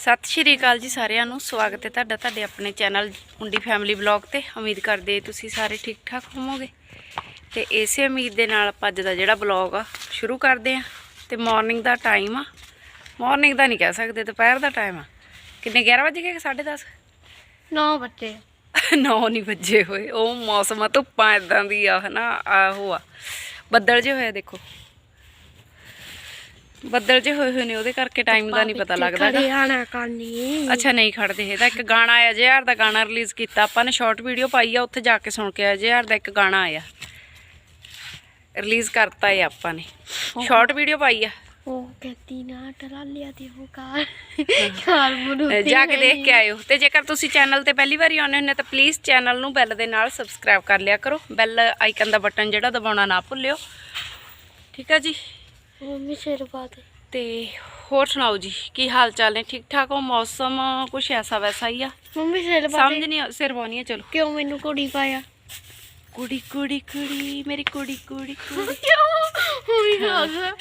ਸਤਿ ਸ਼੍ਰੀ ਅਕਾਲ ਜੀ ਸਾਰਿਆਂ ਨੂੰ। ਸਵਾਗਤ ਹੈ ਤੁਹਾਡਾ ਤੁਹਾਡੇ ਆਪਣੇ ਚੈਨਲ ਮੁੰਡੀ ਫੈਮਿਲੀ ਬਲੌਗ ਤੇ। ਉਮੀਦ ਕਰਦੇ ਤੁਸੀਂ ਸਾਰੇ ਠੀਕ ਠਾਕ ਹੋਵੋਗੇ। ਤੇ ਇਸੇ ਉਮੀਦ ਦੇ ਨਾਲ ਆਪਾਂ ਅੱਜ ਦਾ ਜਿਹੜਾ ਬਲੌਗ ਆ ਸ਼ੁਰੂ ਕਰਦੇ ਆ ਤੇ ਮਾਰਨਿੰਗ ਦਾ ਟਾਈਮ ਆ। ਮਾਰਨਿੰਗ ਦਾ ਨਹੀਂ ਕਹਿ ਸਕਦੇ ਦੁਪਹਿਰ ਦਾ ਟਾਈਮ ਆ। ਕਿੰਨੇ 11 ਵਜੇ ਗਏ 10:30 ਨੌ ਬੱਚੇ 9 ਨਹੀਂ ਵੱਜੇ ਹੋਏ। ਉਹ ਮੌਸਮ ਆ ਧੁੱਪਾਂ ਇਦਾਂ ਦੀ ਆ ਹਨਾ ਆਹੋ ਆ। ਬੱਦਲ ਜੇ ਹੋਏ ਦੇਖੋ। ਬੱਦਲ ਜੇ ਹੋਏ ਹੋਏ ਨੇ ਉਹਦੇ ਕਰਕੇ ਟਾਈਮ ਦਾ ਨਹੀਂ ਪਤਾ ਲੱਗਦਾ। ਹਰਿਆਣਾ ਅੱਛਾ ਨਹੀਂ ਖੜਦੇ ਇਹਦਾ ਇੱਕ ਗਾਣਾ ਆਇਆ ਜੇ ਯਾਰ ਦਾ ਗਾਣਾ ਰਿਲੀਜ਼ ਕੀਤਾ। ਆਪਾਂ ਨੇ ਸ਼ਾਰਟ ਵੀਡੀਓ ਪਾਈ ਆ ਉੱਥੇ ਜਾ ਕੇ ਸੁਣ ਕੇ ਆਇਆ ਜੇ ਯਾਰ ਦਾ ਇੱਕ ਗਾਣਾ ਆਇਆ। ਰਿਲੀਜ਼ ਕਰਤਾ ਹੈ ਆਪਾਂ ਨੇ। ਸ਼ਾਰਟ ਵੀਡੀਓ ਪਾਈ ਆ। ਉਹ ਕਹਿੰਦੀ ਨਾ ਟਰਾ ਲਿਆ ਤੇ ਉਹ ਕਾਰ। ਕਾਰ ਮਨੂੰ ਜਾ ਕੇ ਦੇਖ ਕੇ ਆਇਓ। ਤੇ ਜੇਕਰ ਤੁਸੀਂ ਚੈਨਲ ਤੇ ਪਹਿਲੀ ਵਾਰੀ ਆਉਂਦੇ ਹੁੰਦੇ ਤਾਂ ਪਲੀਜ਼ ਚੈਨਲ ਨੂੰ ਬੈਲ ਦੇ ਨਾਲ ਸਬਸਕ੍ਰਾਈਬ ਕਰ ਲਿਆ ਕਰੋ। ਬੈਲ ਆਈਕਨ ਦਾ ਬਟਨ ਜਿਹੜਾ ਦਬਾਉਣਾ ਨਾ ਭੁੱਲਿਓ। ਠੀਕ ਆ ਜੀ? ਮੰਮੀ ਸਿਰ ਬਾਤ ਤੇ ਹੋਰ ਸੁਣਾਓ ਜੀ ਕੀ ਹਾਲ ਚਾਲ ਨੇ? ਠੀਕ ਠਾਕ ਹੋ? ਮੌਸਮ ਕੁਛ ਐਸਾ ਵੈਸਾ ਹੀ ਆ? ਮੰਮੀ ਸਿਰ ਬਾਤ ਸਮਝ ਨਹੀਂ ਸਿਰ ਪਾਉਣੀ ਆ ਚਲੋ। ਕਿਉਂ ਮੈਨੂੰ ਕੁੜੀ ਪਾਇਆ? ਕੁੜੀ ਕੁੜੀ ਕੁੜੀ ਮੇਰੀ ਕੁੜੀ ਕੁੜੀ ਕੁੜੀ। ਕਿਉਂ? ਹੋਈ ਗੱਲ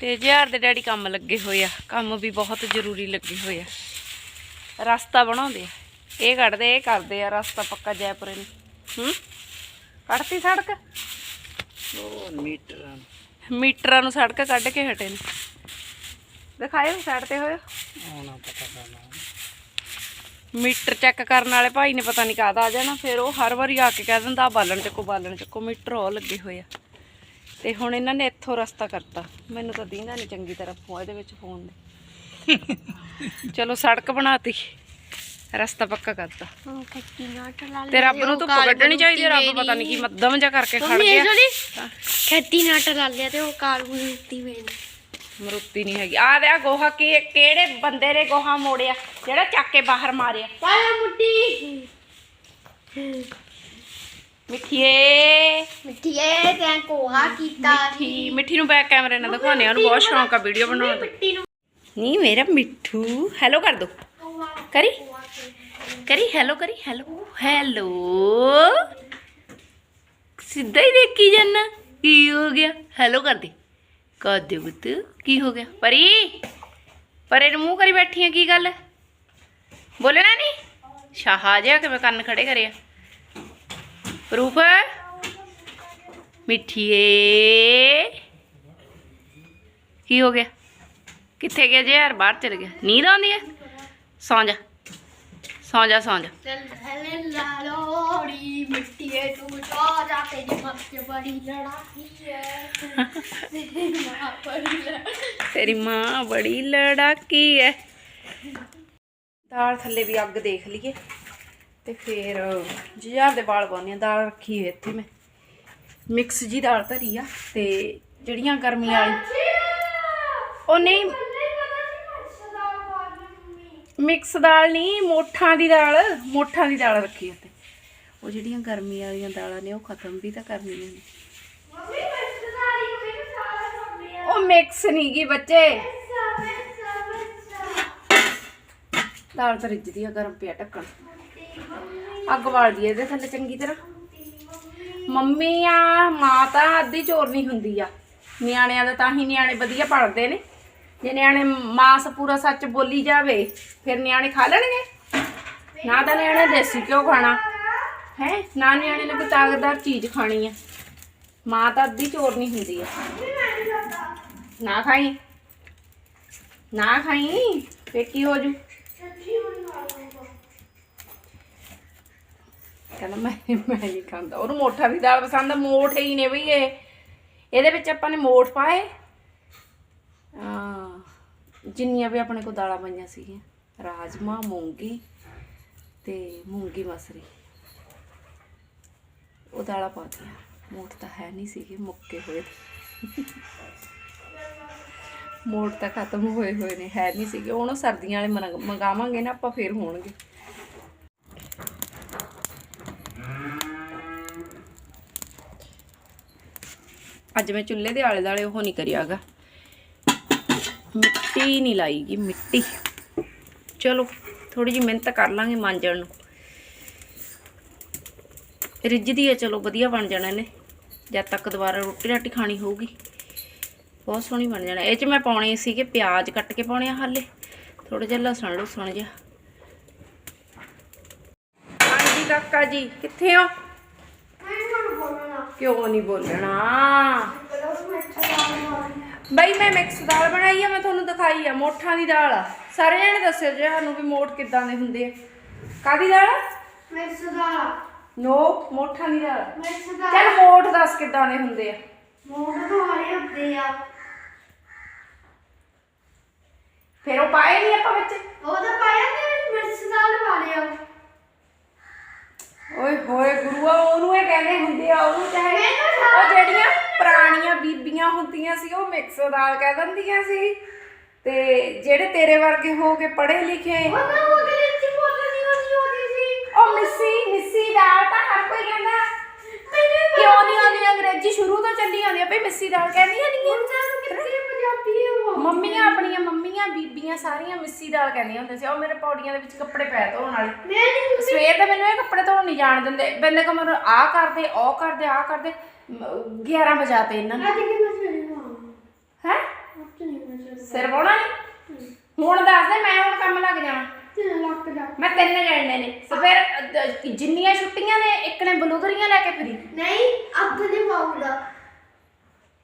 ਤੇ ਜਿਹਾਰ ਦੇ ਡੈਡੀ ਕੰਮ ਲੱਗੇ ਹੋਏ ਆ। ਕੰਮ ਵੀ ਬਹੁਤ ਜ਼ਰੂਰੀ ਲੱਗੇ ਹੋਏ ਆ। ਰਸਤਾ ਬਣਾਉਂਦੇ ਆ। ਇਹ ਕੱਢਦੇ ਇਹ ਕਰਦੇ ਆ। ਰਸਤਾ ਪੱਕਾ ਜੈਪੁਰੇ ਨੂੰ। ਹੂੰ? ਕੱਢਤੀ ਸੜਕ? ਉਹ ਮੀਟਰਾਂ ਮੀਟਰਾਂ ਨੂੰ ਸੜਕ ਕੱਢ ਕੇ ਹਟੇ ਨੇ। ਦਿਖਾਇਓ ਸਾਈਡ ਤੇ ਹੋਇਓ। ਆਉਣਾ ਪਤਾ ਕਰਨਾ। ਮੀਟਰ ਚੈੱਕ ਕਰਨ ਵਾਲੇ ਭਾਈ ਨੇ ਪਤਾ ਨਹੀਂ ਕਾਹਦਾ ਆ ਜਾਣਾ ਫਿਰ ਉਹ ਹਰ ਵਾਰੀ ਆ ਕੇ ਕਹਿ ਦਿੰਦਾ ਬਾਲਣ ਚੱਕੋ ਬਾਲਣ ਚੱਕੋ ਮੀਟਰ ਉਹ ਲੱਗੇ ਹੋਏ ਆ। ਤੇ ਹੁਣ ਇਹਨਾਂ ਨੇ ਇੱਥੋਂ ਰਸਤਾ ਕਰਤਾ। ਮੈਨੂੰ ਤਾਂ ਦੀਂਦਾ ਨਹੀਂ ਚੰਗੀ ਤਰ੍ਹਾਂ ਫੋਨ ਇਹਦੇ ਵਿੱਚ ਫੋਨ ਦੇ ਚਲੋ ਸੜਕ ਬਣਾਤੀ। ਰਸਤਾ ਪੱਕਾ ਕਰਤਾ। ਤੇ ਰੱਬ ਨੂੰ ਧੁੱਪ ਕੱਢਣੀ ਚਾਹੀਦੀ ਰੱਬ ਪਤਾ ਨਹੀਂ ਕੀ ਮੱਧਮ ਜਿਹਾ ਕਰਕੇ ਖੜ ਗਿਆ। ਖੇਤੀ ਨਾ ਟਰਾ ਲਿਆ ਤੇ ਉਹ ਕਾਰ ਮਨੂਤੀ ਵੇਣ ਮਰੁੱਤੀ ਨਹੀਂ ਹੈਗੀ। ਆ ਦੇ ਗੋਹਾ ਕੀ ਕਿਹੜੇ ਬੰਦੇ ਨੇ ਗੋਹਾ ਮੋੜਿਆ ਜਿਹੜਾ ਚੱਕ ਕੇ ਬਾਹਰ ਮਾਰਿਆ। ਪਾਇਆ ਮੁੱਟੀ ਮਿੱਠੀਏ। ਮਿੱਠੀਏ ਤੈਂ ਕੋਹਾ ਕੀਤਾ। ਮਿੱਠੀ ਮਿੱਠੀ ਨੂੰ ਬੈਕ ਕੈਮਰੇ ਨਾਲ ਦਿਖਾਉਣੇ ਆ ਉਹਨੂੰ ਬਹੁਤ ਸ਼ੌਂਕ ਆ ਵੀਡੀਓ ਬਣਾਉਣ ਦਾ। ਨਹੀਂ ਮੇਰਾ ਮਿੱਠੂ। ਹੈਲੋ ਕਰ ਦੋ। ਕਰੀ। ਕਰੀ ਹੈਲੋ ਕਰੀ ਹੈਲੋ ਹੈਲੋ ਸਿੱਧਾ ਹੀ ਦੇਖੀ ਜੰਨਾ, ਕੀ ਹੋ ਗਿਆ? ਹੈਲੋ ਕਰ ਦੇ। ਕਰ ਦੇ ਬੁੱਤ ਕੀ ਹੋ ਗਿਆ? ਪਰੀ, ਪਰੇ ਨੂੰ ਮੂੰਹ ਕਰੀ ਬੈਠੀ ਆ, ਕੀ ਗੱਲ? ਬੋਲਣਾ ਨਹੀਂ ਸ਼ਾਹਾ ਜਿਹਾ ਕਿਵੇਂ ਕੰਨ ਖੜੇ ਕਰਿਆ ਪ੍ਰੂਫ ਮਿੱਠੀਏ। ਕੀ ਹੋ ਗਿਆ? ਕਿੱਥੇ ਗਿਆ ਜੇ? ਯਾਰ ਬਾਹਰ ਚਲ ਗਿਆ। ਨੀਂਦ ਆਉਂਦੀ ਹੈ ਸੌਂ ਜਾ। ਸੌਂ ਜਾ ਸੌਂ ਜਾ। ਤੂੰ ਤੇਰੀ ਮੱਤ ਬੜੀ ਲੜਾਈ ਹੈ ਤੇਰੀ ਮਾਂ ਬੜੀ ਲੜਾਈ ਤੇਰੀ ਮਾਂ ਬੜੀ ਲੜਾਕੀ ਹੈ ਦਾਲ ਥੱਲੇ ਵੀ ਅੱਗ ਦੇਖ ਲਈਏ। ਤੇ ਫਿਰ ਜੁਝਾਰ ਦੇ ਵਾਲ ਪਾਉਣੀ ਆ ਦਾਲ ਰੱਖੀ ਹੋਈ ਇੱਥੇ ਮੈਂ। ਮਿਕਸ ਜੀ ਦਾਲ ਧਰੀ ਆ ਤੇ ਜਿਹੜੀਆਂ ਗਰਮੀਆਂ ਵਾਲੀ ਉਹ ਨਹੀਂ ਮਿਕਸ ਦਾਲ ਨਹੀਂ ਮੋਠਾਂ ਦੀ ਦਾਲ ਮੋਠਾਂ ਦੀ ਦਾਲ ਰੱਖੀ ਉੱਤੇ। ਉਹ ਜਿਹੜੀਆਂ ਗਰਮੀ ਵਾਲੀਆਂ ਦਾਲਾਂ ਨੇ ਉਹ ਖਤਮ ਵੀ ਤਾਂ ਕਰਨੀਆਂ ਨੇ। ਉਹ ਮਿਕਸ ਨਹੀਂ ਗੀ ਬੱਚੇ। ਦਾਲ ਤਾਂ ਰਿੱਝਦੀ ਆ ਗਰਮ ਪਿਆ ਢੱਕਣ। ਅੱਗ ਬਾਲ ਦੀ ਇਹਦੇ ਥੱਲੇ ਚੰਗੀ ਤਰ੍ਹਾਂ। ਮੰਮੀ ਆ ਮਾਂ ਤਾਂ ਅੱਧੀ ਚੋਰਨੀ ਹੁੰਦੀ ਆ। ਨਿਆਣਿਆਂ ਦਾ ਤਾਂ ਹੀ ਨਿਆਣੇ ਵਧੀਆ ਪੜਦੇ ਨੇ। ਜੇ ਨਿਆਣੇ ਮਾਸ ਪੂਰਾ ਸੱਚ ਬੋਲੀ ਜਾਵੇ, ਫਿਰ ਨਿਆਣੇ ਖਾ ਲੈਣਗੇ? ਨਾ ਤਾਂ ਨਿਆਣੇ ਦੇਸੀ ਘਿਓ ਖਾਣਾ। ਹੈ? ਨਾ ਨਿਆਣੇ ਨੇ ਕੋਈ ਤਾਕਤਦਾਰ ਚੀਜ਼ ਖਾਣੀ ਆ। ਮਾਂ ਤਾਂ ਅੱਧੀ ਚੋਰਨੀ ਹੁੰਦੀ ਆ। ਨਾ ਖਾਈ। ਨਾ ਖਾਈ। ਫੇਰ ਕੀ ਹੋ ਜੂ। ਕਹਿੰਦਾ ਮੈਂ ਮੈਂ ਨਹੀਂ ਖਾਂਦਾ। ਉਹਨੂੰ ਮੋਠਾ ਦੀ ਦਾਲ ਪਸੰਦ ਆ, ਮੋਠ ਹੀ ਨੇ ਬਈ ਇਹ। ਇਹਦੇ ਵਿੱਚ ਆਪਾਂ ਨੇ ਮੋਠ ਪਾਏ। ਆ ਜਿੰਨੀਆਂ ਵੀ ਆਪਣੇ ਕੋਲ ਦਾਲਾਂ ਪਈਆਂ ਸੀਗੀਆਂ ਰਾਜਮਾ ਮੂੰਗੀ ਤੇ ਮੂੰਗੀ ਮਸਰੀ। ਉਹ ਦਾਲਾਂ ਪਾਤੀਆਂ ਮੋਠ ਤਾਂ ਹੈ ਨਹੀਂ ਸੀਗੇ, ਮੁੱਕੇ ਹੋਏ। ਮੋੜ ਤਾਂ ਖਤਮ ਹੋਏ ਹੋਏ ਨੇ, ਹੈ ਨਹੀਂ ਸੀਗੇ। ਉਹਨੂੰ ਸਰਦੀਆਂ ਵਾਲੇ ਮਨਾ- ਮੰਗਾਵਾਂਗੇ ਨਾ, ਆਪਾਂ ਫੇਰ ਹੋਣਗੇ। ਅੱਜ ਮੈਂ ਚੁੱਲ੍ਹੇ ਦੇ ਆਲੇ ਦਾਲੇ ਉਹ ਨਹੀਂ ਕਰਿਆਗਾ। ਮਿੱਟੀ ਨਹੀਂ ਲਾਈਗੀ ਮਿੱਟੀ। ਚਲੋ ਥੋੜੀ ਜਿਹੀ ਮਿਹਨਤ ਕਰ ਲਾਂਗੇ ਮਾਂਜਣ ਨੂੰ। ਰਿੱਝਦੀ ਹੈ ਚਲੋ ਵਧੀਆ ਬਣ ਜਾਣਾ ਇਹਨੇ। ਜਦ ਤੱਕ ਦੁਬਾਰਾ ਰੋਟੀ ਰਾਟੀ ਖਾਣੀ ਹੋਊਗੀ। ਬਹੁਤ ਸੋਹਣੀ ਬਣ ਜਾਣਾ। ਇਹ ਚ ਮੈਂ ਪਾਉਣੇ ਸੀਗੇ ਪਿਆਜ਼ ਕੱਟ ਕੇ ਪਾਉਣੇ ਆ ਹਾਲੇ। ਥੋੜਾ ਜਿਹਾ ਲਸਣ ਲੁਸਣ ਜਿਹਾ। ਹਾਂਜੀ ਕਾਕਾ ਜੀ ਕਿੱਥੇ ਹੋ? ਕਿਉਂ ਨਹੀਂ ਬੋਲਣਾ? ਬਈ ਮੈਂ ਮਿਕਸ ਦਾਲ ਬਣਾਈ ਆ ਮੈਂ ਤੁਹਾਨੂੰ ਦਿਖਾਈ ਆ ਮੋਠਾਂ ਦੀ ਦਾਲ ਆ। ਸਾਰੇ ਜਣੇ ਦੱਸਿਓ ਜੇ ਸਾਨੂੰ ਵੀ ਮੋਠ ਕਿੱਦਾਂ ਦੇ ਹੁੰਦੇ ਆ। ਕਾਦੀ ਦਾਲ ਮੈਂ ਸਦਾ ਨੋ ਮੋਠਾਂ ਦੀ ਦਾਲ। ਮੈਂ ਸਦਾ ਚੱਲ ਮੋਠ ਦੱਸ ਕਿੱਦਾਂ ਦੇ ਹੁੰਦੇ ਆ। ਮੋੜ ਤੋਂ ਵਾਲੇ ਹੁੰਦੇ ਆ। ਫਿਰ ਉਹ ਪਾਏ ਨਹੀਂ ਆਪਾਂ ਵਿੱਚ? ਉਹ ਤਾਂ ਪਾਇਆ ਨੇ ਮੈਂ ਸਦਾ ਵਾਲੇ ਆ ਓਏ ਹੋਏ ਗੁਰੂਆ ਉਹਨੂੰ ਇਹ ਕਹਿੰਦੇ ਹੁੰਦੇ ਆ ਉਹਨੂੰ ਚਾਹੇ ਮੈਨੂੰ ਉਹ ਜਿਹੜੀਆਂ ਬੀਬੀਆਂ ਹੁੰਦੀਆਂ ਸੀ ਉਹ ਮਿਕਸ ਦਾਲ ਕਹਿ ਦਿੰਦੀਆਂ ਸੀ। ਤੇ ਜਿਹੜੇ ਤੇਰੇ ਵਰਗੇ ਹੋ ਕੇ ਪੜ੍ਹੇ ਲਿਖੇ ਉਹ ਤਾਂ ਉਹ ਅੰਗਰੇਜ਼ੀ ਬੋਲਣੀ ਨਹੀਂ ਆਉਂਦੀ ਸੀ। ਉਹ ਮਿੱਸੀ ਮਿੱਸੀ ਦਾਲ ਤਾਂ ਹਰ ਕੋਈ ਕਹਿੰਦਾ। ਕਿਉਂ ਨਹੀਂ ਆਉਂਦੀ ਅੰਗਰੇਜ਼ੀ ਸ਼ੁਰੂ ਤੋਂ ਚੱਲੀ ਆਉਂਦੀ ਆ ਭਈ ਮਿੱਸੀ ਦਾਲ ਕਹਿੰਦੀਆਂ ਨਹੀਂ ਹੁਣ ਸਾਨੂੰ ਕਿੱਥੇ ਪੰਜਾਬੀ ਹੈ ਉਹ। ਮੰਮੀਆਂ ਆਪਣੀਆਂ ਮੰਮੀਆਂ ਬੀਬੀਆਂ ਸਾਰੀਆਂ ਮਿੱਸੀ ਦਾਲ ਕਹਿੰਦੀਆਂ ਹੁੰਦੀਆਂ ਸੀ। ਉਹ ਮੇਰੇ ਪੌੜੀਆਂ ਦੇ ਵਿੱਚ ਕੱਪੜੇ ਪੈ ਧੋਣ ਵਾਲੇ। ਨਹੀਂ ਸਵੇਰ ਦੇ ਮੈਨੂੰ ਇਹ ਕੱਪੜੇ ਧੋਣ ਨਹੀਂ ਜਾਣ ਦਿੰਦੇ। ਬੰਦੇ ਕੋ ਮੈਨੂੰ ਆ ਕਰਦੇ ਉਹ ਕਰਦੇ ਆ ਕਰਦੇ। ਮ- 11 ਵਜਾਤੇ ਇਹਨਾਂ ਨੇ। ਅੱਜ ਮੈਂ ਸਵੇਰੇ ਹਾਂ ਹੈ ਅੱਜ ਨਹੀਂ ਮੈਂ ਸਵੇਰੇ ਸਿਰ ਪਾਉਣਾ ਨਹੀਂ ਹੁਣ ਦੱਸ ਦੇ ਮੈਂ ਹੁਣ ਕੰਮ ਲੱਗ ਜਾਣਾ ਜਾ। ਮੈਂ ਤਿੰਨ ਜਣਨੇ ਨੇ। ਸਵੇਰ ਅ, ਦ- ਜਿੰਨੀਆਂ ਛੁੱਟੀਆਂ ਨੇ ਇੱਕ ਨੇ ਬਲੂਗਰੀਆਂ ਲੈ ਕੇ ਫਿਰੀ। ਨਹੀਂ ਅੱਧ ਨਹੀਂ ਪਾਉਂਦਾ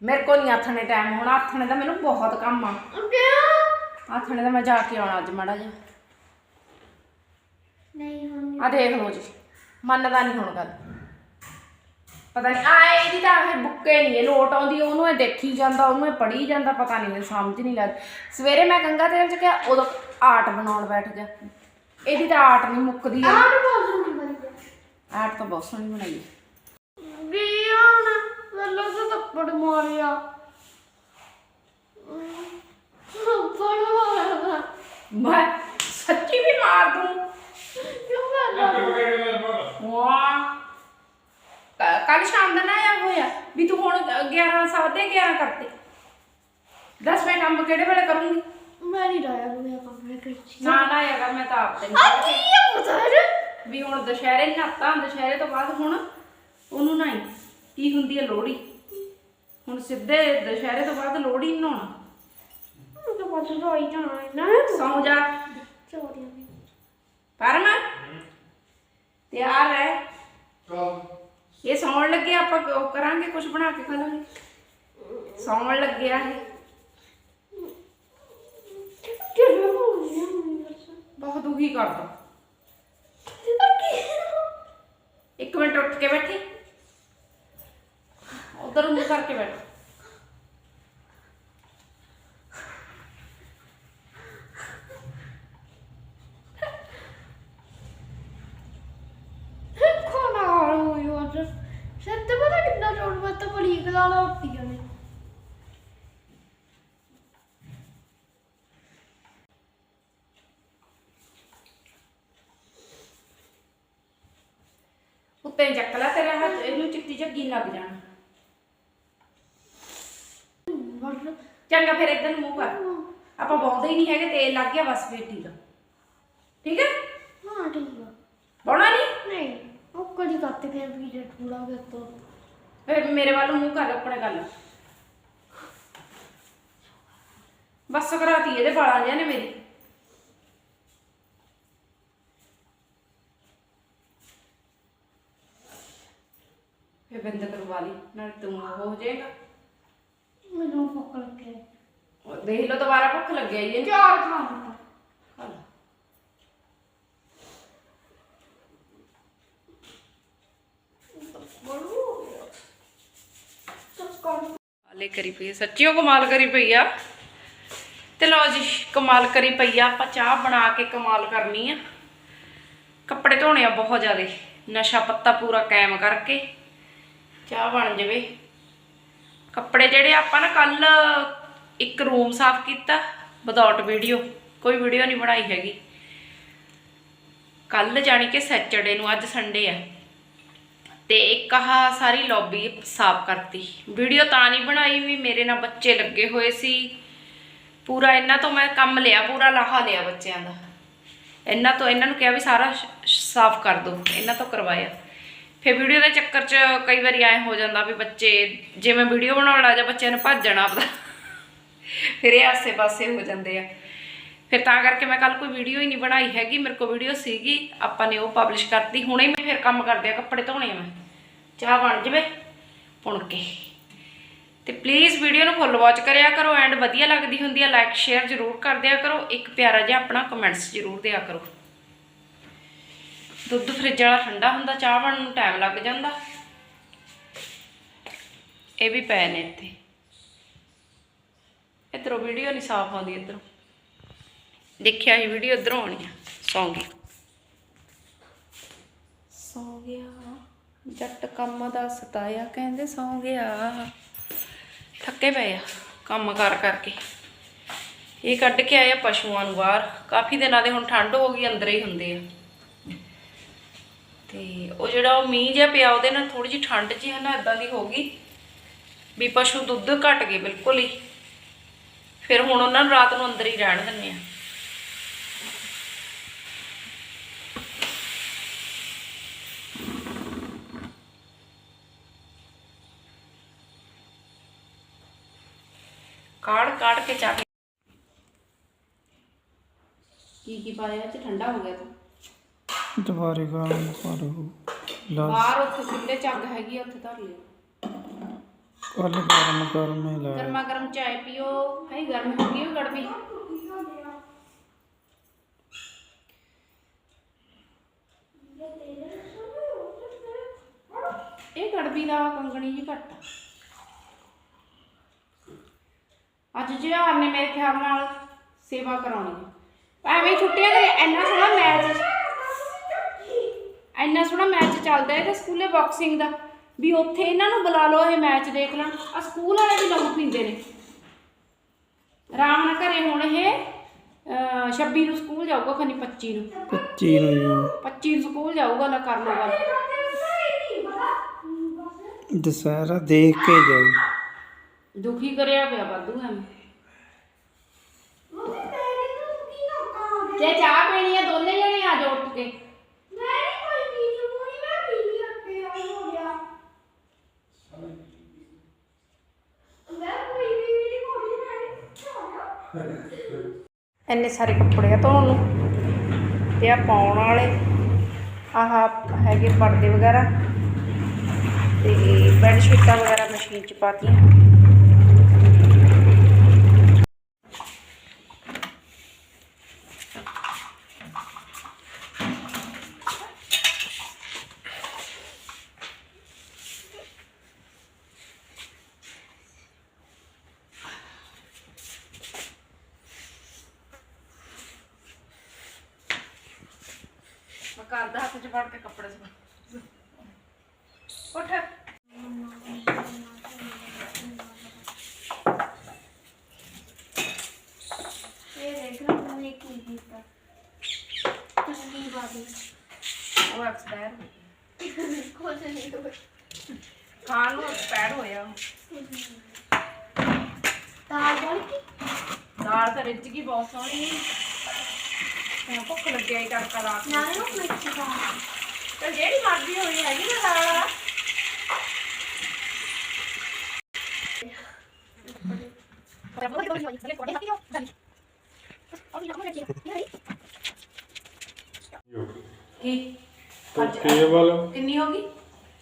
ਮੇਰੇ ਕੋਲ ਨਹੀਂ ਆਥਣੇ ਟਾਈਮ ਹੋਣਾ ਆਥਣੇ ਦਾ ਮੈਨੂੰ ਬਹੁਤ ਕੰਮ ਆ। ਕਿਉਂ? ਆਥਣੇ ਦਾ ਮੈਂ ਜਾ ਕੇ ਆਉਣਾ ਅੱਜ ਮਾੜਾ ਜਿਹਾ। ਨਹੀਂ ਹੁਣ ਆ ਦੇਖ ਲਓ ਜੀ ਮੰਨਦਾ ਨਹੀਂ ਹੁਣ ਗੱਲ। ਪਤਾ ਨਹੀਂ ਆ ਇਹਦੀ ਤਾਂ ਇਹ ਬੁੱਕੇ ਨਹੀਂ ਇਹ ਲੋਟ ਆਉਂਦੀ ਉਹਨੂੰ ਇਹ ਦੇਖੀ ਜਾਂਦਾ ਉਹਨੂੰ ਇਹ ਪੜੀ ਜਾਂਦਾ ਪਤਾ ਨਹੀਂ ਮੈਨੂੰ ਸਮਝ ਨਹੀਂ ਲੱਗਦੀ। ਸਵੇਰੇ ਮੈਂ ਗੰਗਾ ਤੇਲ ਚ ਕਿਹਾ ਉਦੋਂ ਆਰਟ ਬਣਾਉਣ ਬੈਠ ਗਿਆ। ਇਹਦੀ ਤਾਂ ਆਰਟ ਨਹੀਂ ਮੁੱਕਦੀ। ਆ ਆਹ ਬਹੁਤ ਸੋਹਣੀ ਬਣੀ ਹੈ ਆਰਟ ਤਾਂ ਬਹੁਤ ਸੋਹਣੀ ਬਣਾਈ ਹੈ ਵੀਰਾਂ ਵੱਲੋਂ ਤਾਂ ਥੱਪੜ ਮਾਰਿਆ। ਥੱਪੜ ਮਾਰਿਆ। ਮੈਂ ਸੱਚੀ ਵੀ ਮਾਰ ਦੂੰ। ਕਿਉਂ ਮਾਰਿਆ? ਵਾਹ। ਕੱਲ ਸ਼ਾਮ ਦਾ ਨਾ ਆਇਆ ਹੋਇਆ ਵੀ ਤੂੰ ਹੁਣ 11 ਸਾਢੇ 11 ਕਰਤੇ ਦੱਸ ਮੈਂ ਕੰਮ ਕਿਹੜੇ ਵੇਲੇ ਕਰੂੰਗੀ? ਮੈਂ ਨਹੀਂ ਡਾਇਆ ਮੈਂ ਕੰਮ ਨਹੀਂ ਕਰਦੀ ਨਾ ਨਾ ਯਾਰ ਮੈਂ ਤਾਂ ਆਪ ਤੇ ਆ ਨਹੀਂ ਕੀ ਹੈ ਪੁੱਤਰ ਵੀ ਹੁਣ ਦੁਸ਼ਹਿਰੇ ਨਹਾਤਾ ਦੁਸ਼ਹਿਰੇ ਤੋਂ ਬਾਅਦ ਹੁਣ ਉਹਨੂੰ ਨਹੀਂ ਕੀ ਹੁੰਦੀ ਹੈ ਲੋਹੜੀ? ਹੁਣ ਸਿੱਧੇ ਦੁਸ਼ਹਿਰੇ ਤੋਂ ਬਾਅਦ ਲੋਹੜੀ ਨੀ ਨਹਾਉਣਾ। ਮੈਂ ਤਾਂ ਬਸ ਰੋਈ ਜਾਣਾ ਹੈ ਨਾ। ਸੌਂ ਜਾ। ਚੋਰੀਆਂ ਵੀ ਪਰਮ ਤਿਆਰ ਹੈ ਇਹ ਸੌਣ ਲੱਗੇ ਆਪਾਂ ਉਹ ਕਰਾਂਗੇ ਕੁਝ ਬਣਾ ਕੇ ਖਾ ਲਾਂਗੇ ਸੌਣ ਲੱਗਿਆ ਹੈ ਬਹੁਤ ਦੁਖੀ ਕਰਦਾ। ਇੱਕ ਮਿੰਟ ਉੱਠ ਕੇ ਬੈਠੀ। ਉਧਰ ਮੂੰਹ ਕਰਕੇ ਬੈਠ ਖਾਣਾ ਹੋਈ ਅੱਜ ਸੱਤ ਪਤਾ ਕਿੰਨਾ ਚੋੜ ਮਤ ਬੜੀ ਗਲਾਲਾ ਹੁੰਦੀਆਂ ਨੇ ਉੱਤੇ ਚੱਕ ਲੈ ਤੇਰੇ ਹੱਥ ਇਹਨੂੰ ਚਿੱਟੀ ਝੱਗੀ ਲੱਗ ਜਾਣਾ। ਮਤਲਬ ਚੰਗਾ ਫਿਰ ਇਧਰ ਨੂੰ ਮੂੰਹ ਕਰ। ਆਪਾਂ ਬਹੁਤੇ ਹੀ ਨਹੀਂ ਹੈਗੇ ਤੇਲ ਲੱਗ ਗਿਆ ਬਸ ਫਿਰ ਠੀਕ ਆ ਠੀਕ ਹੈ? ਹਾਂ ਠੀਕ ਆ। ਬੋਣਾ ਨਹੀਂ? ਨਹੀਂ ਉਹ ਕੜੀ ਕਰਤੇ ਫਿਰ ਵੀ ਜੇ ਥੋੜਾ ਗਿਆ ਤਾਂ। ਫਿਰ ਮੇਰੇ ਵੱਲ ਮੂੰਹ ਕਰ ਆਪਣੇ ਗੱਲ। ਬਸ ਕਰਾਤੀ ਇਹਦੇ ਵਾਲਾਂ ਜਿਹਾ ਨੇ ਮੇਰੀ। ਫਿਰ ਬੰਦ ਕਰਵਾ ਲਈ ਨਾਲ ਤੂੰ ਹੋ ਜਾਏਗਾ। ਮੈਨੂੰ ਭੁੱਖ ਲੱਗੇ। ਦੇਖ ਲਓ ਦੁਬਾਰਾ ਭੁੱਖ ਲੱਗਿਆ ਹੀ ਹੈ। ਚਾਰ ਖਾ ਲਿਆ ਖਾ ਲਾ। ਕਮਾਲੇ ਕਰੀ ਪਈ ਸੱਚੀਓ ਕਮਾਲ ਕਰੀ ਪਈ ਆ। ਤੇ ਲਓ ਜੀ, ਕਮਾਲ ਕਰੀ ਪਈ ਆ, ਆਪਾਂ ਚਾਹ ਬਣਾ ਕੇ ਕਮਾਲ ਕਰਨੀ ਆ। ਕੱਪੜੇ ਧੋਣੇ ਆ ਬਹੁਤ ਜ਼ਿਆਦੇ, ਨਸ਼ਾ ਪੱਤਾ ਪੂਰਾ ਕਾਇਮ ਕਰਕੇ, ਚਾਹ ਬਣ ਜਾਵੇ। ਕੱਪੜੇ ਜਿਹੜੇ ਆਪਾਂ ਨਾ ਕੱਲ ਇੱਕ ਰੂਮ ਸਾਫ਼ ਕੀਤਾ ਵਿਦਆਊਟ ਵੀਡੀਓ ਕੋਈ ਵੀਡੀਓ ਨਹੀਂ ਬਣਾਈ ਹੈਗੀ। ਕੱਲ ਜਾਣੀ ਕਿ ਸੈਚਰਡੇ ਨੂੰ ਅੱਜ ਸੰਡੇ ਆ। ਤੇ ਇੱਕ ਆਹ ਸਾਰੀ ਲੌਬੀ ਸਾਫ਼ ਕਰਤੀ। ਵੀਡੀਓ ਤਾਂ ਨਹੀਂ ਬਣਾਈ ਵੀ ਮੇਰੇ ਨਾਲ ਬੱਚੇ ਲੱਗੇ ਹੋਏ ਸੀ। ਪੂਰਾ ਇਹਨਾਂ ਤੋਂ ਮੈਂ ਕੰਮ ਲਿਆ, ਪੂਰਾ ਲਾਹਾ ਲਿਆ ਬੱਚਿਆਂ ਦਾ। ਇਹਨਾਂ ਤੋਂ ਇਹਨਾਂ ਨੂੰ ਕਿਹਾ ਵੀ ਸਾਰਾ ਸਾਫ਼ ਕਰ ਦੋ, ਇਹਨਾਂ ਤੋਂ ਕਰਵਾਇਆ। ਫਿਰ ਵੀਡੀਓ ਦੇ ਚੱਕਰ 'ਚ ਕਈ ਵਾਰੀ ਐ ਹੋ ਜਾਂਦਾ ਵੀ ਬੱਚੇ, ਜੇ ਮੈਂ ਵੀਡੀਓ ਬਣਾਉਣ ਲੱਗ ਜਾ, ਬੱਚਿਆਂ ਨੇ ਭੱਜਣਾ ਆਪਦਾ। ਫਿਰ ਇਹ ਆਸੇ-ਪਾਸੇ ਹੋ ਜਾਂਦੇ ਆ। ਫਿਰ ਤਾਂ ਕਰਕੇ ਮੈਂ ਕੱਲ ਕੋਈ ਵੀਡੀਓ ਹੀ ਨਹੀਂ ਬਣਾਈ ਹੈਗੀ, ਮੇਰੇ ਕੋਲ ਵੀਡੀਓ ਸੀਗੀ, ਆਪਾਂ ਨੇ ਉਹ ਪਬਲਿਸ਼ ਕਰਤੀ, ਹੁਣੇ ਮੈਂ ਫਿਰ ਕੰਮ ਕਰਦੇ ਆ ਕੱਪੜੇ ਧੋਣੇ ਆ ਮੈਂ। ਚਾਹ ਬਣ ਜਵੇ, ਪੁਣ ਕੇ। ਤੇ ਪਲੀਜ਼ ਵੀਡੀਓ ਨੂੰ ਫੁੱਲ ਵਾਚ ਕਰਿਆ ਕਰੋ ਐਂਡ ਵਧੀਆ ਲੱਗਦੀ ਹੁੰਦੀ ਆ ਲਾਈਕ ਸ਼ੇਅਰ ਜ਼ਰੂਰ ਕਰ ਦਿਆ ਕਰੋ, ਇੱਕ ਪਿਆਰਾ ਜਿਹਾ ਆਪਣਾ ਕਮੈਂਟਸ ਜ਼ਰੂਰ ਦਿਆ ਕਰੋ। ਦੁੱਧ ਫਰਿੱਜ ਵਾਲਾ ਠੰਡਾ ਹੁੰਦਾ, ਚਾਹ ਬਣਨ ਨੂੰ ਟਾਈਮ ਲੱਗ ਜਾਂਦਾ। ਇਹ ਵੀ ਪਏ ਨੇ ਇੱਥੇ। ਇੱਧਰੋਂ ਵੀਡੀਓ ਨਹੀਂ ਸਾਫ਼ ਆਉਂਦੀ ਇੱਧਰੋਂ। ਦੇਖਿਆ ਸੀ ਵੀਡੀਓ ਇੱਧਰੋਂ ਆਉਣੀ ਆ। ਸੌਂ ਗਈ। ਸੌਂ ਗਿਆ। ਜੱਟ ਕੰਮ ਦਾ ਸਤਾਇਆ ਕਹਿੰਦੇ ਸੌਂ ਗਿਆ। ਥੱਕੇ ਪਏ ਆ ਕੰਮ ਕਰ ਕਰਕੇ। ਇਹ ਕੱਢ ਕੇ ਆਏ ਆ ਪਸ਼ੂਆਂ ਨੂੰ ਬਾਹਰ। ਕਾਫੀ ਦਿਨਾਂ ਦੇ ਹੁਣ ਠੰਡ ਹੋ ਗਈ, ਅੰਦਰ ਹੀ ਹੁੰਦੇ ਆ। ਤੇ ਉਹ ਜਿਹੜਾ ਉਹ ਮੀਂਹ ਜਿਹਾ ਪਿਆ ਉਹਦੇ ਨਾਲ ਥੋੜੀ ਜਿਹੀ ਠੰਡ ਜਿਹੀ ਹੈ ਨਾ ਇਦਾਂ ਦੀ ਹੋ ਗਈ ਵੀ ਪਸ਼ੂ ਦੁੱਧ ਘਟ ਗਏ ਬਿਲਕੁਲ ਹੀ। ਫਿਰ ਹੁਣ ਉਹਨਾਂ ਨੂੰ ਰਾਤ ਨੂੰ ਅੰਦਰ ਹੀ ਰਹਿਣ ਦਿੰਦੇ ਆ। ਕਾੜ ਕਾੜ ਕੇ ਚਾਹ ਪੀ- ਕੀ ਕੀ ਪਾਇਆ ਚ ਠੰਡਾ ਹੋ ਗਿਆ ਤੂੰ? ਦੁਬਾਰੇ ਗਾਣ ਕਰੋ ਲਾਸ ਬਾਹਰ ਉੱਥੇ ਖੁੱਲੇ ਚੱਗ ਹੈਗੀ ਆ, ਉੱਥੇ ਧਰ ਲਿਓ। ਕੱਲ ਗਰਮ ਗਰਮ ਹੀ ਲਾ ਗਰਮਾ ਗਰਮ ਚਾय ਪੀਓ। ਹੈ ਗਰਮ ਹੋ ਗਈ ਉਹ ਗੜਬੀ। ਇਹ ਗੜਬੀ ਦਾ ਕੰਗਣੀ ਜੀ ਘੱਟ ਆ। ਅੱਜ ਜਿਹਾਰ ਨੇ ਮੇਰੇ ਖਿਆਲ ਨਾਲ ਸੇਵਾ ਕਰਾਉਣੀ ਹੈ। ਐਵੇਂ ਛੁੱਟੀਆਂ ਕਰੇ ਇੰਨਾ ਸੋਹਣਾ ਮੈਚ ਇੰਨਾ ਸੋਹਣਾ ਮੈਚ ਚੱਲਦਾ ਹੈ ਤੇ ਸਕੂਲੇ ਬਾਕਸਿੰਗ ਦਾ ਵੀ ਉੱਥੇ ਇਹਨਾਂ ਨੂੰ ਬੁਲਾ ਲਓ ਇਹ ਮੈਚ ਦੇਖ ਲੈਣ। ਆ ਸਕੂਲ ਵਾਲੇ ਵੀ ਲਹੂ ਪੀਂਦੇ ਨੇ। ਆਰਾਮ ਨਾਲ ਘਰੇ ਹੁਣ ਇਹ ਅਹ, 26 ਨੂੰ ਸਕੂਲ ਜਾਊਗਾ ਖਨੀ 25 ਨੂੰ। 25 ਨੂੰ ਜੀ। 25 ਨੂੰ ਸਕੂਲ ਜਾਊਗਾ ਲੈ ਕਰ ਲਓ ਗੱਲ ਦੁਸਹਿਰਾ ਦੇਖ ਕੇ ਜਾਓ ਦੁਖੀ ਕਰਿਆ ਪਿਆ ਵਾਧੂ ਐਵੇਂ। ਜੇ ਚਾਹ ਪੀਣੀ ਆ ਦੋਨੇ ਜਣੇ ਆ ਜਾਓ ਉੱਠ ਕੇ। ਇੰਨੇ ਸਾਰੇ ਕੱਪੜੇ ਆ ਧੋਣ ਨੂੰ ਤੇ ਆ ਪਾਉਣ ਵਾਲੇ ਆਹ ਹੈਗੇ ਪਰਦੇ ਵਗੈਰਾ ਤੇ ਬੈੱਡ ਸ਼ੀਟਾਂ ਵਗੈਰਾ ਮਸ਼ੀਨ ਚ ਪਾਤੀਆਂ। ਕਰਦਾ ਹੱਥ ਚ ਫੜ ਕੇ ਕੱਪੜੇ ਸੁਕਾ ਉੱਠ ਉਹ ਐਕਸਪਾਇਰ ਖਾਣ ਨੂੰ ਐਕਸਪਾਇਰ ਹੋਇਆ ਦਾਲ ਤਾਂ ਰਿੱਝ ਗਈ ਬਹੁਤ ਸੋਹਣੀ ਹੁਣ ਭੁੱਖ ਲੱਗਿਆ ਹੀ ਤੜਕਾ ਲਾ ਕੇ ਤੇ ਜਿਹੜੀ ਮਰਜ਼ੀ ਹੋਈ ਹੈਗੀ ਨਾ ਦਾਲ ਕੀ ਅੱਜ ਕੇਵਲ ਕਿੰਨੀ ਹੋ ਗਈ?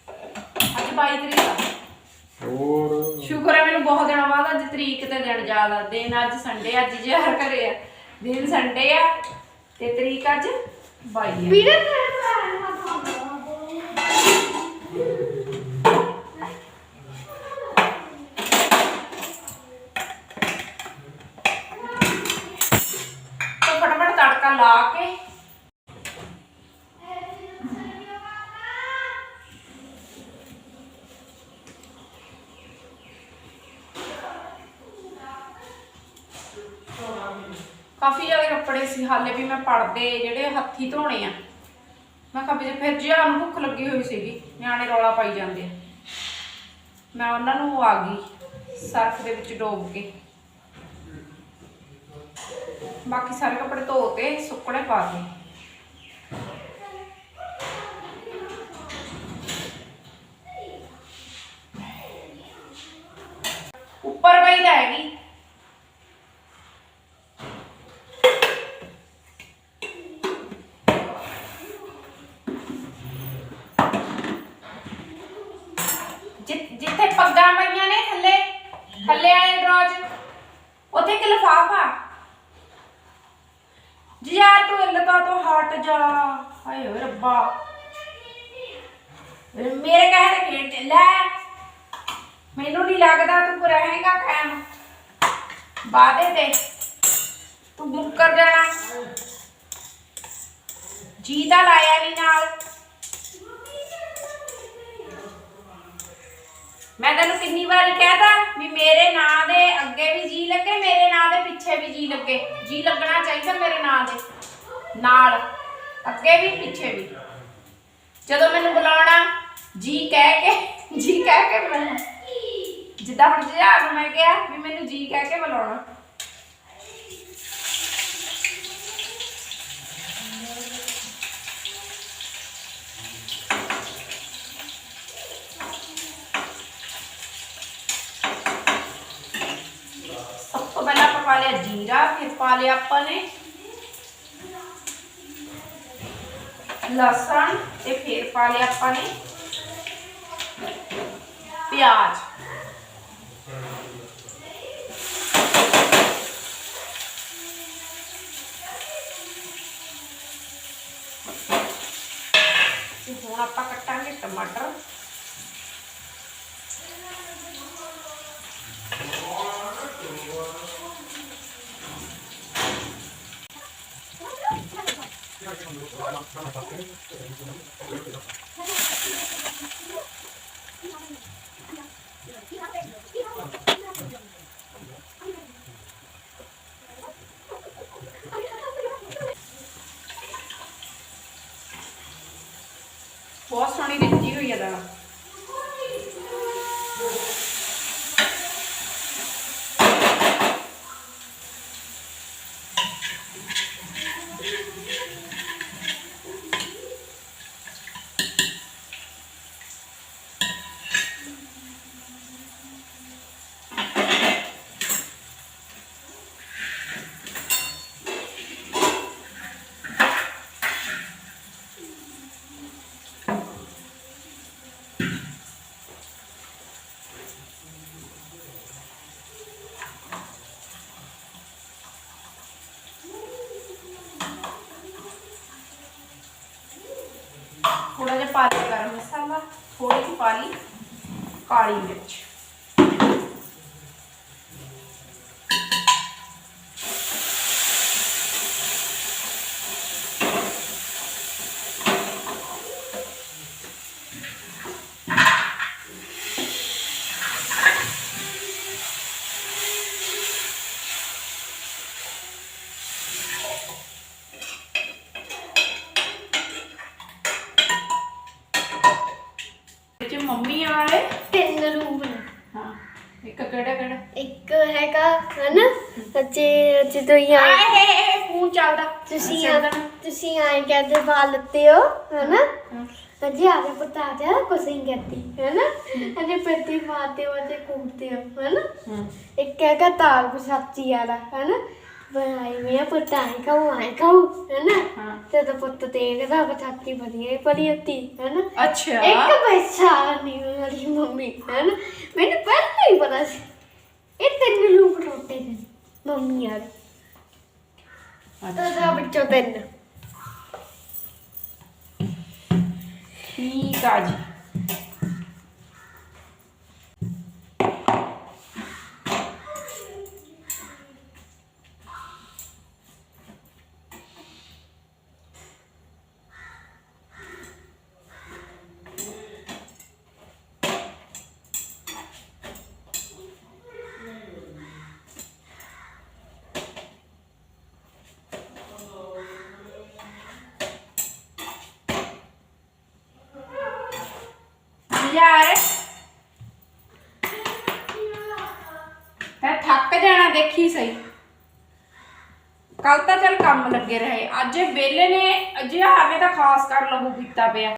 ਅੱਜ 22 ਤਰੀਕ ਆ। ਹੋਰ? ਸ਼ੁਕਰ ਹੈ ਮੈਨੂੰ ਬਹੁਤ ਦਿਨਾਂ ਬਾਅਦ ਅੱਜ ਤਰੀਕ ਤੇ ਦਿਨ ਯਾਦ ਆ। ਦਿਨ ਅੱਜ ਸੰਡੇ ਅੱਜ ਜਹਰ ਘਰੇ ਆ। ਦਿਨ ਸੰਡੇ ਆ ਤੇ ਤਰੀਕ ਅੱਜ 22 ਆ ਤਾਂ ਫਟਾਫਟ ਤੜਕਾ ਲਾ ਕੇ। ਕਾਫੀ ਜ਼ਿਆਦਾ ਕੱਪੜੇ ਸੀ, ਹਾਲੇ ਵੀ ਮੈਂ ਪੜਦੇ ਜਿਹੜੇ ਹੱਥੀ ਧੋਣੇ ਆ। ਮੈਂ ਕਿਹਾ ਵੀ ਫਿਰ ਜਿਆ ਨੂੰ ਭੁੱਖ ਲੱਗੀ ਹੋਈ ਸੀਗੀ, ਨਿਆਣੇ ਰੌਲਾ ਪਾਈ ਜਾਂਦੇ ਆ। ਮੈਂ ਉਹਨਾਂ ਨੂੰ ਆ ਗਈ, ਸਰਫ ਦੇ ਵਿੱਚ ਡੋਬ ਕੇ। ਬਾਕੀ ਸਾਰੇ ਕੱਪੜੇ ਧੋਤੇ ਸੁੱਕਣੇ ਪਾ ਕੇ। ਉੱਪਰ ਪਈ ਤਾਂ ਗਈ ਪੱਗਾਂ ਪਈਆਂ ਨੇ ਥੱਲੇ ਥੱਲੇ ਵਾਲੇ ਡਰੋ 'ਚ ਉੱਥੇ ਇੱਕ ਲਿਫਾਫਾ ਜੀ ਯਾਰ ਤੂੰ ਲਗਾ ਤੋਂ ਹਟ ਜਾ ਹਾਏ ਓਏ ਰੱਬਾ ਮੇਰੇ ਕਹੇ ਤੇ ਖੇਡ ਲੈ ਮੈਨੂੰ ਨਹੀਂ ਲੱਗਦਾ ਤੂੰ ਰਹੇਗਾ ਕਾਇਮ ਵਾਦੇ ਤੇ ਤੂੰ ਮੁੱਕਰ ਜਾਣਾ। ਜੀ ਤਾਂ ਲਾਇਆ ਨਹੀਂ ਨਾਲ। ਮੈਂ ਤੈਨੂੰ ਕਿੰਨੀ ਵਾਰੀ ਕਹਿਤਾ ਵੀ ਮੇਰੇ ਨਾਂ ਦੇ ਅੱਗੇ ਵੀ ਜੀ ਲੱਗੇ, ਮੇਰੇ ਨਾਂ ਦੇ ਪਿੱਛੇ ਵੀ ਜੀ ਲੱਗੇ। ਜੀ ਲੱਗਣਾ ਚਾਹੀਦਾ ਮੇਰੇ ਨਾਂ ਦੇ ਨਾਲ, ਅੱਗੇ ਵੀ, ਪਿੱਛੇ ਵੀ। ਜਦੋਂ ਮੈਨੂੰ ਬੁਲਾਉਣਾ, ਜੀ ਕਹਿ ਕੇ, ਜੀ ਕਹਿ ਕੇ ਬੁਲਾਉਣਾ। ਜਿੱਦਾਂ ਹੁਣ ਜਹਾਜ਼ ਮੈਂ ਕਿਹਾ ਵੀ ਮੈਨੂੰ ਜੀ ਕਹਿ ਕੇ ਬੁਲਾਉਣਾ ਸਭ ਤੋਂ ਪਹਿਲਾਂ ਆਪਾਂ ਪਾ ਲਿਆ ਜੀਰਾ ਫਿਰ ਪਾ ਲਿਆ ਆਪਾਂ ਨੇ ਲਸਣ ਤੇ ਫਿਰ ਪਾ ਲਿਆ ਆਪਾਂ ਨੇ ਪਿਆਜ਼। Thank you. ਪਾ ਲਈ ਕਾਲੀ ਮਿਰਚ। ਤੋਂ ਆਏ। ਆਏ ਫੋਨ ਚੱਲਦਾ। ਤੁਸੀਂ ਆ ਤੁਸੀਂ ਆਏ ਕਹਿੰਦੇ ਬਾਲ ਲੱਤੇ ਹੋ ਹਨਾ? ਅਜੇ ਆਗੇ ਪਤਾ ਜਾ ਕੁਛ ਨਹੀਂ ਕਰਦੀ ਹਨਾ? ਅਜੇ ਪੱਤੀ ਮਾਰਦੇ ਹੋ ਅਜੇ ਕੂਦਦੇ ਹੋ ਹਨਾ? ਇੱਕ ਹੈਗਾ ਤਾਲ ਬਸਾਚੀ ਵਾਲਾ ਹਨਾ? ਬਣਾਈ ਮੈਂ ਪਤਾ ਨਹੀਂ ਕਹੂੰ ਆਏ ਕਹੂੰ ਹਨਾ? ਹਾਂ। ਤੇ ਤਾਂ ਪੁੱਤ ਦੇਖਦਾ ਬਸਾਚੀ ਵਧੀਆ ਹੀ ਪੜੀ ਹੁੰਦੀ ਹਨਾ? ਅੱਛਾ। ਇੱਕ ਪੈਸਾ ਨਹੀਂ ਮੇਰੀ ਮੰਮੀ ਹੈ ਨਾ ਮੈਨੂੰ ਪਹਿਲਾਂ ਹੀ ਪਤਾ ਸੀ ਇਹ ਤਿੰਨ ਲੋਕ ਟੋਟੇ ਨੇ ਮੰਮੀ ਯਾਰ ਤਾਂ ਬੱਚੋ ਤਿੰਨ। ਠੀਕ ਆ ਜੀ। ਦੇਖੀ ਸਹੀ। ਕੱਲ ਤਾਂ ਚੱਲ ਕੰਮ ਲੱਗੇ ਰਹੇ। ਅੱਜ ਵਿਹਲੇ ਨੇ ਅਜੇ ਹਾਰੇ ਤਾਂ ਖਾਸ ਕਰ ਲਹੂ ਪੀਤਾ ਪਿਆ।